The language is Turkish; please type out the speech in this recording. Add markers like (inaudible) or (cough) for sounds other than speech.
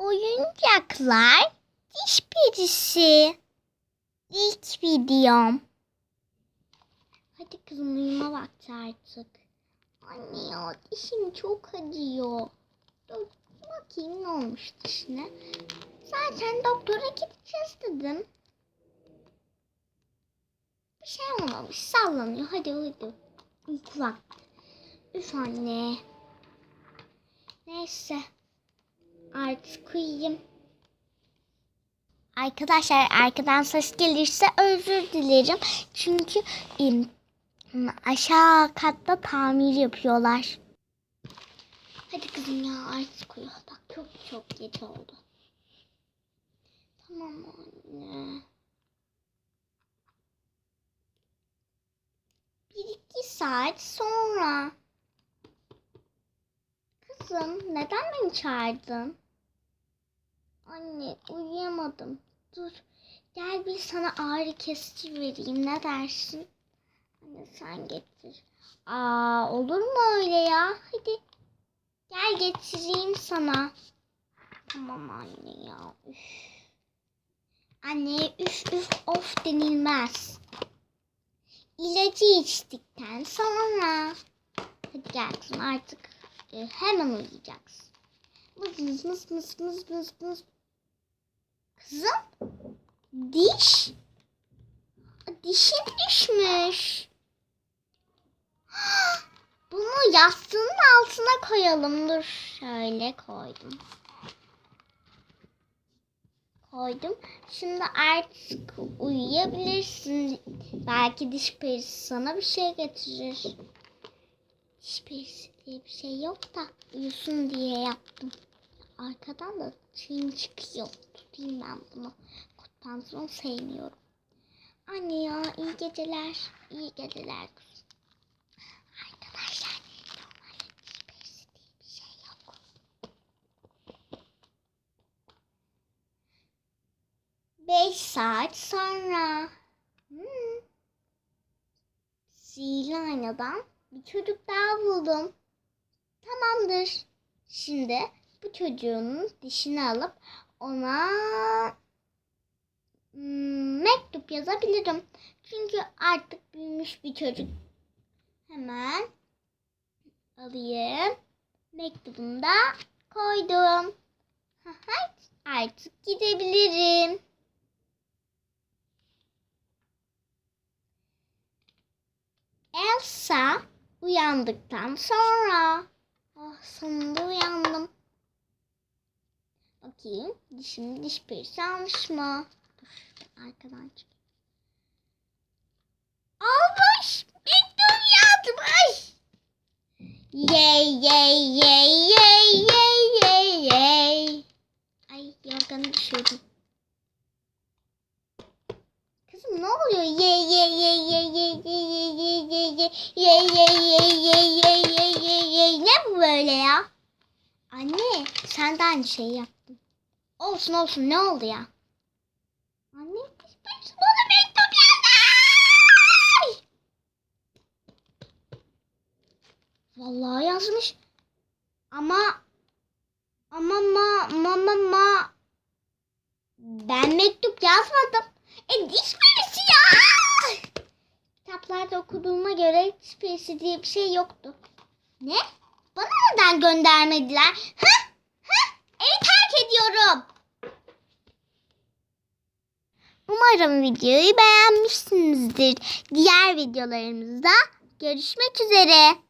Oyuncaklar diş perisi. İlk videom. Hadi kızım uyuma vakti artık. Anne ya dişim çok acıyor. Dur bakayım ne olmuş dişine. Zaten doktora gideceğiz dedim. Bir şey olmamış sallanıyor. Hadi uyudu. Uyku vakti. Üf anne. Neyse. Artık uyuyayım. Arkadaşlar arkadan ses gelirse özür dilerim. Çünkü aşağı katta tamir yapıyorlar. Hadi kızım ya artık uyu. Bak çok çok geç oldu. Tamam anne. Bir iki saat sonra. Kızım neden beni çağırdın? Anne uyuyamadım. Dur. Gel bir sana ağrı kesici vereyim. Ne dersin? Anne sen getir. Aa olur mu öyle ya? Hadi. Gel getireyim sana. Tamam anne ya. Üf. Anne üf üf of denilmez. İlacı içtikten sonra. Hadi gel kızım artık e, hemen uyuyacaksın. Mız mız mız mız mız mız. Kızım diş. Dişin düşmüş. (gasps) Bunu yastığın altına koyalım. Dur şöyle koydum. Koydum. Şimdi artık uyuyabilirsin. Belki diş perisi sana bir şey getirir. Diş perisi diye bir şey yok da uyusun diye yaptım. Arkadan da çiğim çıkıyor. Tutayım ben bunu. Kot pantolon sevmiyorum. Anne ya iyi geceler. İyi geceler kızım. Arkadaşlar normalde diş perisi diye bir şey yok. Beş saat sonra. Hmm. Sihirli aynadan bir çocuk daha buldum. Tamamdır. Şimdi bu çocuğun dişini alıp ona hmm, mektup yazabilirim. Çünkü artık büyümüş bir çocuk. Hemen alayım. Mektubumu da koydum. Artık gidebilirim. Elsa uyandıktan sonra ah sonunda uyandım. Bakayım dişim diş perisi almış mı? Dur arkadan çık. Almış. Mektup yazmış. Yey yey yey yey yey yey yey. Ay yorganı düşürdüm. Kızım ne oluyor? Ye ye ye ye ye ye ye ye ye ye ye ye ye böyle ya? Anne sen de aynı şeyi yaptın. Olsun olsun ne oldu ya? Anne biz bana mektup yazmış. Vallahi yazmış. Ama ama ma ma ma ma ben mektup yazmadım. E diş perisi ya. Kitaplarda okuduğuma göre diş perisi diye bir şey yoktu. Ne? Bana neden göndermediler? Hı? Hı? Evi terk ediyorum. Umarım videoyu beğenmişsinizdir. Diğer videolarımızda görüşmek üzere.